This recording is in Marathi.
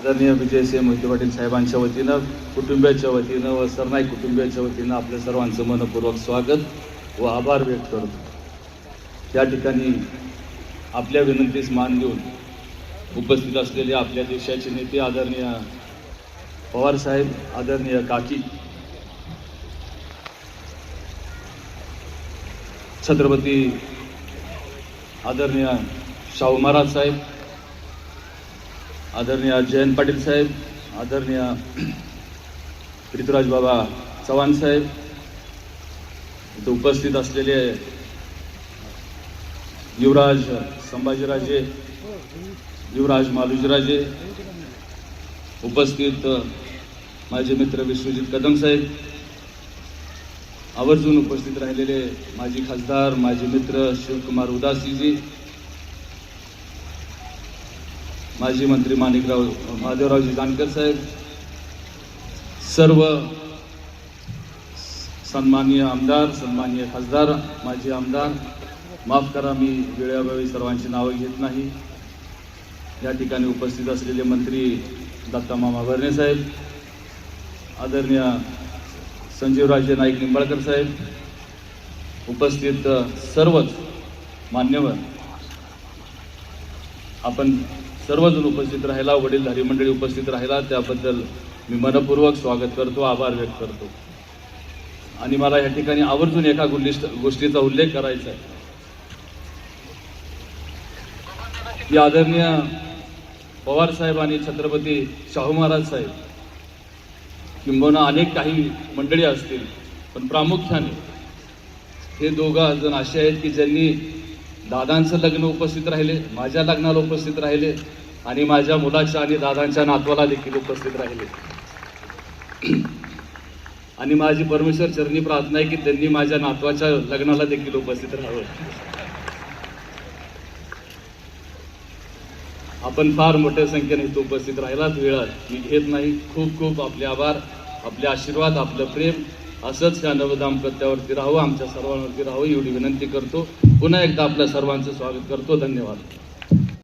आदरणीय विजयसिंह मोहिते पाटील साहेबांच्या वतीनं कुटुंबियाच्या वतीनं व सरनाईक कुटुंबियाच्या वतीनं आपल्या सर्वांचं मनपूर्वक स्वागत व आभार व्यक्त करतो. या ठिकाणी आपल्या विनंतीस मान देऊन उपस्थित असलेले आपल्या देशाचे नेते आदरणीय पवारसाहेब आदरणीय काकी छत्रपती आदरणीय शाहू महाराज साहेब आदरणीय जयंत पाटील साहेब आदरणीय पृथ्वीराज बाबा चव्हाण साहेब इथं उपस्थित असलेले युवराज संभाजीराजे युवराज मालुजीराजे उपस्थित माझे मित्र विश्वजित कदम साहेब आवर्जून उपस्थित राहिलेले माजी खासदार माजी मित्र शिवकुमार उदासीजी माजी मंत्री माणिकराव महादेवरावजी जानकर साहेब सर्व सन्माननीय आमदार सन्माननीय खासदार माजी आमदार माफ करा मी वेळोवेळी सर्वांची नावं घेत नाही. या ठिकाणी उपस्थित असलेले मंत्री दत्ता मामा भरणे साहेब आदरणीय संजीवराजे नाईक निंबाळकर साहेब उपस्थित सर्वच मान्यवर आपण सर्वजण उपस्थित राहिला वडीलधारी मंडळी उपस्थित राहिला. त्याबद्दल मी मनपूर्वक स्वागत करतो आभार व्यक्त करतो. आणि मला या ठिकाणी आवर्जून एका गोष्टी गोष्टीचा उल्लेख करायचा आहे. या आदरणीय पवार साहेब आणि छत्रपती शाहू महाराज साहेब किंबहुना अनेक काही मंडळी असतील पण प्रामुख्याने हे दोघं जण असे आहेत की ज्यांनी दादांचं लग्न उपस्थित राहिले माझ्या लग्नाला उपस्थित राहिले आणि माझ्या मुलाच्या आणि दादांच्या नातवाला देखील उपस्थित राहिले. आणि माझी परमेश्वर चरणी प्रार्थना आहे की त्यांनी माझ्या नातवाच्या लग्नाला देखील उपस्थित राहावं. आपण फार मोठ्या संख्येने इथं उपस्थित राहिलात वेळात मी घेत नाही. खूप खूप आपले आभार आपले आशीर्वाद आपलं प्रेम. असंच या नवदाम्पत्यावरती राहावं आमच्या सर्वांवरती राहावं एवढी विनंती करतो. पुन्हा एकदा आपल्या सर्वांचं स्वागत करतो. धन्यवाद.